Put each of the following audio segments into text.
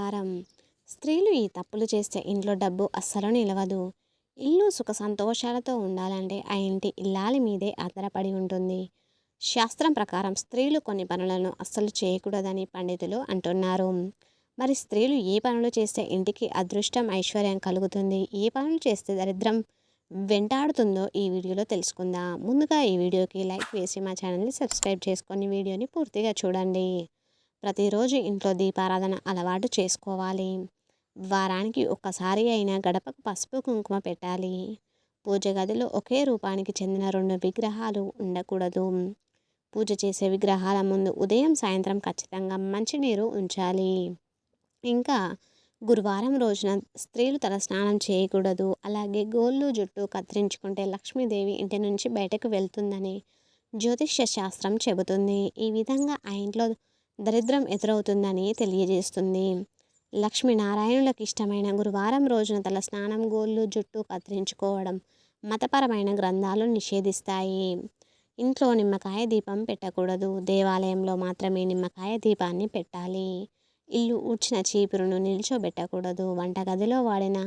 ప్రకారం స్త్రీలు ఈ తప్పులు చేస్తే ఇంట్లో డబ్బు అస్సలు నిలవదు. ఇల్లు సుఖ సంతోషాలతో ఉండాలంటే ఆ ఇంటి ఇల్లాలి మీదే ఆధారపడి ఉంటుంది. శాస్త్రం ప్రకారం స్త్రీలు కొన్ని పనులను అస్సలు చేయకూడదని పండితులు అంటున్నారు. మరి స్త్రీలు ఏ పనులు చేస్తే ఇంటికి అదృష్టం ఐశ్వర్యం కలుగుతుంది? ఏ పనులు చేస్తే దరిద్రం వెంటాడుతుందో ఈ వీడియోలో తెలుసుకుందాం. ముందుగా ఈ వీడియోకి లైక్ వేసి మా ఛానల్ని సబ్స్క్రైబ్ చేసుకొని వీడియోని పూర్తిగా చూడండి. ప్రతిరోజు ఇంట్లో దీపారాధన అలవాటు చేసుకోవాలి. వారానికి ఒక్కసారి అయినా గడపకు పసుపు కుంకుమ పెట్టాలి. పూజ గదిలో ఒకే రూపానికి చెందిన రెండు విగ్రహాలు ఉండకూడదు. పూజ చేసే విగ్రహాల ముందు ఉదయం సాయంత్రం ఖచ్చితంగా మంచినీరు ఉంచాలి. ఇంకా గురువారం రోజున స్త్రీలు తల స్నానం చేయకూడదు. అలాగే గోళ్ళు జుట్టు కత్తిరించుకుంటే లక్ష్మీదేవి ఇంటి నుంచి బయటకు వెళ్తుందని జ్యోతిష్య శాస్త్రం చెబుతుంది. ఈ విధంగా ఆ ఇంట్లో దరిద్రం ఎదురవుతుందని తెలియజేస్తుంది. లక్ష్మీనారాయణులకు ఇష్టమైన గురువారం రోజున తల స్నానం గోళ్ళు జుట్టు కత్తిరించుకోవడం మతపరమైన గ్రంథాలు నిషేధిస్తాయి. ఇంట్లో నిమ్మకాయ దీపం పెట్టకూడదు. దేవాలయంలో మాత్రమే నిమ్మకాయ దీపాన్ని పెట్టాలి. ఇల్లు ఊడ్చిన చీపురును నిల్చోబెట్టకూడదు. వంటగదిలో వాడిన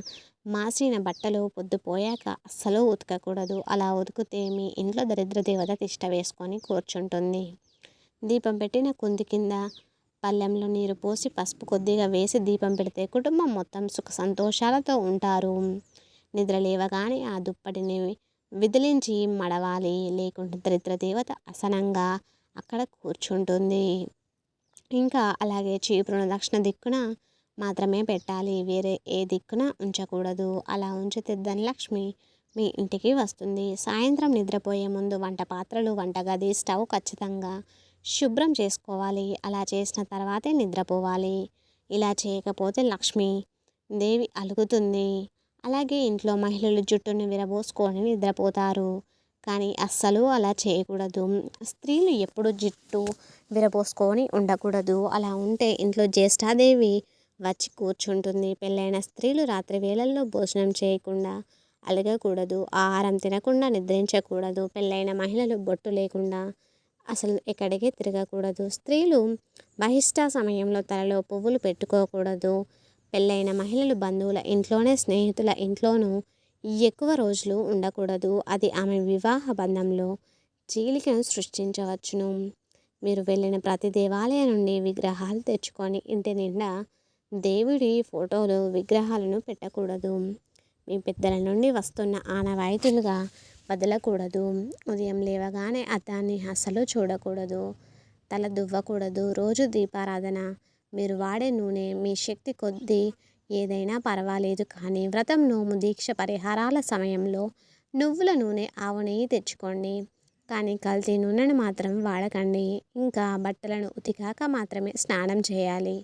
మాసిన బట్టలు పొద్దుపోయాక అస్సలు ఉతకకూడదు. అలా ఉతికితే మీ ఇంట్లో దరిద్ర దేవత తిష్ట వేసుకొని కూర్చుంటుంది. దీపం పెట్టిన కుంది కింద పళ్ళెంలో నీరు పోసి పసుపు కొద్దిగా వేసి దీపం పెడితే కుటుంబం మొత్తం సుఖ సంతోషాలతో ఉంటారు. నిద్ర లేవగానే ఆ దుప్పటిని విదిలించి మడవాలి. లేకుంటే దరిద్ర దేవత అసనంగా అక్కడ కూర్చుంటుంది. ఇంకా అలాగే చీపురును దక్షిణ దిక్కున మాత్రమే పెట్టాలి. వేరే ఏ దిక్కున ఉంచకూడదు. అలా ఉంచితే ధనలక్ష్మి మీ ఇంటికి వస్తుంది. సాయంత్రం నిద్రపోయే ముందు వంట పాత్రలు వంటగది స్టవ్ ఖచ్చితంగా శుభ్రం చేసుకోవాలి. అలా చేసిన తర్వాతే నిద్రపోవాలి. ఇలా చేయకపోతే లక్ష్మి దేవి అలుగుతుంది. అలాగే ఇంట్లో మహిళలు జుట్టును విరబోసుకొని నిద్రపోతారు. కానీ అస్సలు అలా చేయకూడదు. స్త్రీలు ఎప్పుడు జుట్టు విరబోసుకొని ఉండకూడదు. అలా ఉంటే ఇంట్లో జ్యేష్ఠాదేవి వచ్చి కూర్చుంటుంది. పెళ్ళైన స్త్రీలు రాత్రి వేళల్లో భోజనం చేయకుండా అలగకూడదు. ఆహారం తినకుండా నిద్రించకూడదు. పెళ్ళైన మహిళలు బొట్టు లేకుండా అసలు ఎక్కడికి తిరగకూడదు. స్త్రీలు బహిష్ట సమయంలో తలలో పువ్వులు పెట్టుకోకూడదు. పెళ్ళైన మహిళలు బంధువుల ఇంట్లోనే స్నేహితుల ఇంట్లోనూ ఎక్కువ రోజులు ఉండకూడదు. అది ఆమె వివాహ బంధంలో చీలికను సృష్టించవచ్చును. మీరు వెళ్ళిన ప్రతి దేవాలయం నుండి విగ్రహాలు తెచ్చుకొని ఇంటి నిండా దేవుడి ఫోటోలు విగ్రహాలను పెట్టకూడదు. మీ పెద్దల నుండి వస్తున్న ఆనవాయితీలుగా వదలకూడదు. ఉదయం లేవగానే అద్దాన్ని అస్సలు చూడకూడదు. తల దువ్వకూడదు. రోజు దీపారాధన. మీరు వాడే నూనె మీ శక్తి కొద్దీ ఏదైనా పర్వాలేదు కానీ వ్రతం నోము దీక్ష పరిహారాల సమయంలో నువ్వుల నూనె ఆవు నెయ్యి తెచ్చుకోండి. కానీ కల్తీ నూనెను మాత్రం వాడకండి. ఇంకా బట్టలను ఉతికాక మాత్రమే స్నానం చేయాలి.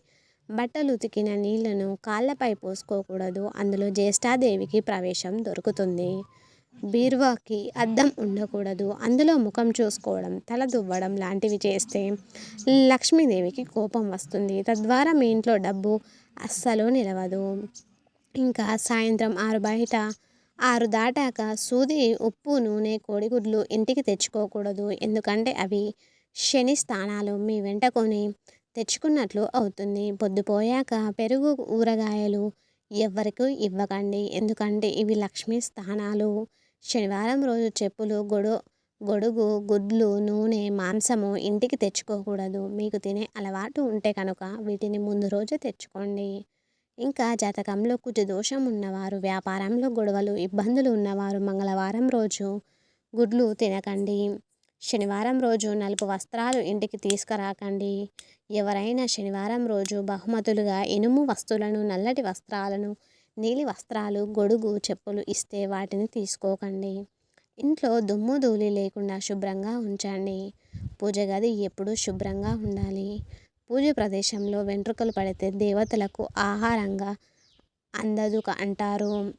బట్టలు ఉతికిన నీళ్ళను కాళ్ళపై పోసుకోకూడదు. అందులో జ్యేష్ఠాదేవికి ప్రవేశం దొరుకుతుంది. బీరువాకి అద్దం ఉండకూడదు. అందులో ముఖం చూసుకోవడం తల దువ్వడం లాంటివి చేస్తే లక్ష్మీదేవికి కోపం వస్తుంది. తద్వారా మీ ఇంట్లో డబ్బు అస్సలు నిలవదు. ఇంకా సాయంత్రం ఆరు బయట ఆరు దాటాక సూది ఉప్పు నూనె కోడిగుడ్లు ఇంటికి తెచ్చుకోకూడదు. ఎందుకంటే అవి శని స్థానాలు. మీ వెంట కొని తెచ్చుకున్నట్లు అవుతుంది. పొద్దుపోయాక పెరుగు ఊరగాయలు ఎవరికి ఇవ్వకండి. ఎందుకంటే ఇవి లక్ష్మీ స్థానాలు. శనివారం రోజు చెప్పులు గొడు గొడుగు గుడ్లు నూనె మాంసము ఇంటికి తెచ్చుకోకూడదు. మీకు తినే అలవాటు ఉంటే కనుక వీటిని ముందు రోజే తెచ్చుకోండి. ఇంకా జాతకంలో కుజ దోషం ఉన్నవారు వ్యాపారంలో గొడవలు ఇబ్బందులు ఉన్నవారు మంగళవారం రోజు గుడ్లు తినకండి. శనివారం రోజు నలుపు వస్త్రాలు ఇంటికి తీసుకురాకండి. ఎవరైనా శనివారం రోజు బహుమతులుగా ఇనుము వస్తువులను నల్లటి వస్త్రాలను నీలి వస్త్రాలు గొడుగు చెప్పులు ఇస్తే వాటిని తీసుకోకండి. ఇంట్లో దుమ్ము ధూళి లేకుండా శుభ్రంగా ఉంచండి. పూజ గది ఎప్పుడూ శుభ్రంగా ఉండాలి. పూజ ప్రదేశంలో వెంట్రుకలు పడితే దేవతలకు ఆహారంగా అందదు అంటారు.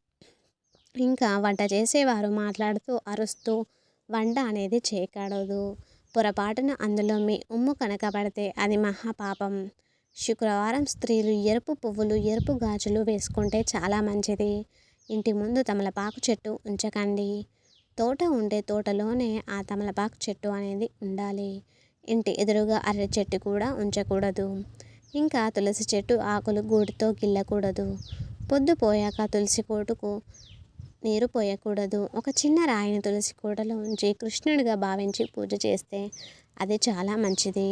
ఇంకా వంట చేసేవారు మాట్లాడుతూ అరుస్తూ వంట అనేది చేయకూడదు. పొరపాటున అందులో మీ ఉమ్ము కనుక పడితే అది మహాపాపం. శుక్రవారం స్త్రీలు ఎరుపు పువ్వులు ఎరుపు గాజులు వేసుకుంటే చాలా మంచిది. ఇంటి ముందు తమలపాకు చెట్టు ఉంచకండి. తోట ఉంటే తోటలోనే ఆ తమలపాకు చెట్టు అనేది ఉండాలి. ఇంటి ఎదురుగా అరటి చెట్టు కూడా ఉంచకూడదు. ఇంకా తులసి చెట్టు ఆకులు గూడుతో గిల్లకూడదు. పొద్దు పోయాక తులసి కోటుకు నీరు పోయకూడదు. ఒక చిన్న రాయిని తులసి కోటలో ఉంచి కృష్ణుడిగా భావించి పూజ చేస్తే అది చాలా మంచిది.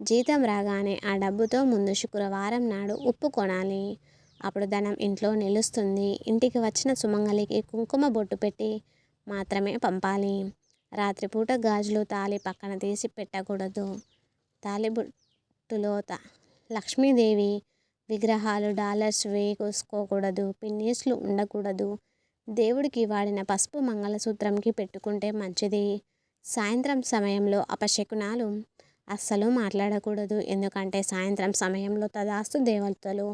జీతం రాగానే ఆ డబ్బుతో ముందు శుక్రవారం నాడు ఉప్పు కొనాలి. అప్పుడు ధనం ఇంట్లో నిలుస్తుంది. ఇంటికి వచ్చిన సుమంగలికి కుంకుమ బొట్టు పెట్టి మాత్రమే పంపాలి. రాత్రిపూట గాజులు తాలి పక్కన తీసి పెట్టకూడదు. తాలిబొట్టులో త లక్ష్మీదేవి విగ్రహాలు డాలర్స్ వేసుకోకూడదు. పిన్నీస్లు ఉండకూడదు. దేవుడికి వాడిన పసుపు మంగళసూత్రంకి పెట్టుకుంటే మంచిది. సాయంత్రం సమయంలో అపశకునాలు అస్సలు మాట్లాడకూడదు. ఎందుకంటే సాయంత్రం సమయంలో తదాస్తు దేవతలు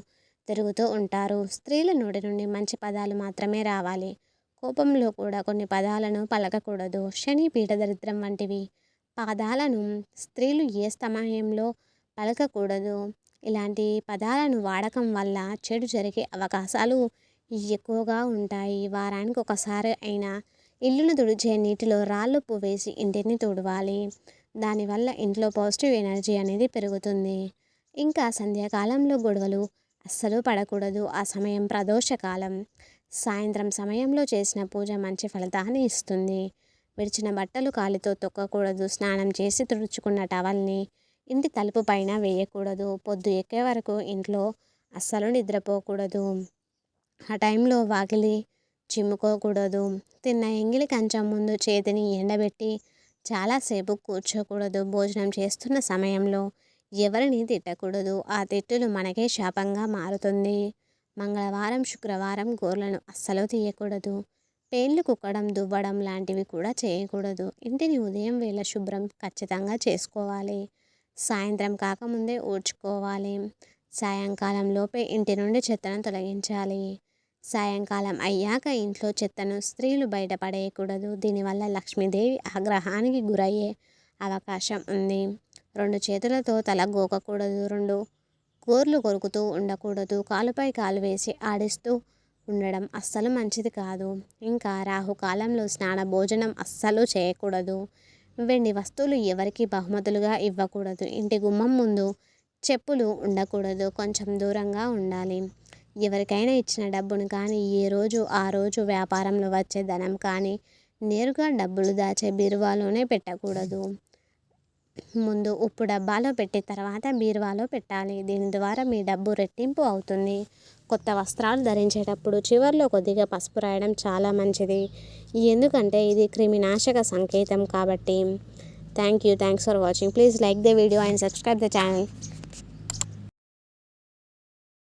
తిరుగుతూ ఉంటారు. స్త్రీల నోటి నుండి మంచి పదాలు మాత్రమే రావాలి. కోపంలో కూడా కొన్ని పదాలను పలకకూడదు. శని పీఠదరిద్రం వంటివి పదాలను స్త్రీలు ఏ సమయంలో పలకకూడదు? ఇలాంటి పదాలను వాడకం వల్ల చెడు జరిగే అవకాశాలు ఎక్కువగా ఉంటాయి. వారానికి ఒకసారి అయినా ఇల్లును తుడిచే నీటిలో రాళ్ళుప్పు వేసి ఇంటిని తుడవాలి. దానివల్ల ఇంట్లో పాజిటివ్ ఎనర్జీ అనేది పెరుగుతుంది. ఇంకా సంధ్యాకాలంలో గొడవలు అస్సలు పడకూడదు. ఆ సమయం ప్రదోషకాలం. సాయంత్రం సమయంలో చేసిన పూజ మంచి ఫలితాన్ని ఇస్తుంది. విడిచిన బట్టలు కాలితో తొక్కకూడదు. స్నానం చేసి తుడుచుకున్న టవల్ని ఇంటి తలుపు పైన వేయకూడదు. పొద్దు ఎక్కే వరకు ఇంట్లో అస్సలు నిద్రపోకూడదు. ఆ టైంలో వాకిలి చిమ్ముకోకూడదు. తిన్న ఎంగిలి కంచం ముందు చేతిని ఎండబెట్టి చాలాసేపు కూర్చోకూడదు. భోజనం చేస్తున్న సమయంలో ఎవరిని తిట్టకూడదు. ఆ తిట్టులు మనకే శాపంగా మారుతుంది. మంగళవారం శుక్రవారం గోర్లను అస్సలు తీయకూడదు. పేర్లు కుక్కడం దువ్వడం లాంటివి కూడా చేయకూడదు. ఇంటిని ఉదయం వేళ శుభ్రం ఖచ్చితంగా చేసుకోవాలి. సాయంత్రం కాకముందే ఊడ్చుకోవాలి. సాయంకాలం లోపే ఇంటి నుండి చెత్తను తొలగించాలి. సాయంకాలం అయ్యాక ఇంట్లో చెత్తను స్త్రీలు బయటపడేయకూడదు దీనివల్ల లక్ష్మీదేవి ఆగ్రహానికి గురయ్యే అవకాశం ఉంది. రెండు చేతులతో తల గోకకూడదు. రెండు గోర్లు కొరుకుతూ ఉండకూడదు. కాలుపై కాలు వేసి ఆడిస్తూ ఉండడం అస్సలు మంచిది కాదు. ఇంకా రాహుకాలంలో స్నాన భోజనం అస్సలు చేయకూడదు. వెండి వస్తువులు ఎవరికి బహుమతులుగా ఇవ్వకూడదు. ఇంటి గుమ్మం ముందు చెప్పులు ఉండకూడదు. కొంచెం దూరంగా ఉండాలి. ఎవరికైనా ఇచ్చిన డబ్బును కానీ ఏ రోజు ఆ రోజు వ్యాపారంలో వచ్చే ధనం కానీ నేరుగా డబ్బులు దాచే బీరువాలోనే పెట్టకూడదు. ముందు ఉప్పు డబ్బాలో పెట్టి తర్వాత బీరువాలో పెట్టాలి. దీని ద్వారా మీ డబ్బు రెట్టింపు అవుతుంది. కొత్త వస్త్రాలు ధరించేటప్పుడు చివర్లో కొద్దిగా పసుపు రాయడం చాలా మంచిది. ఎందుకంటే ఇది క్రిమినాశక సంకేతం కాబట్టి. Thank you. Thanks for watching. Please like the video and subscribe the channel.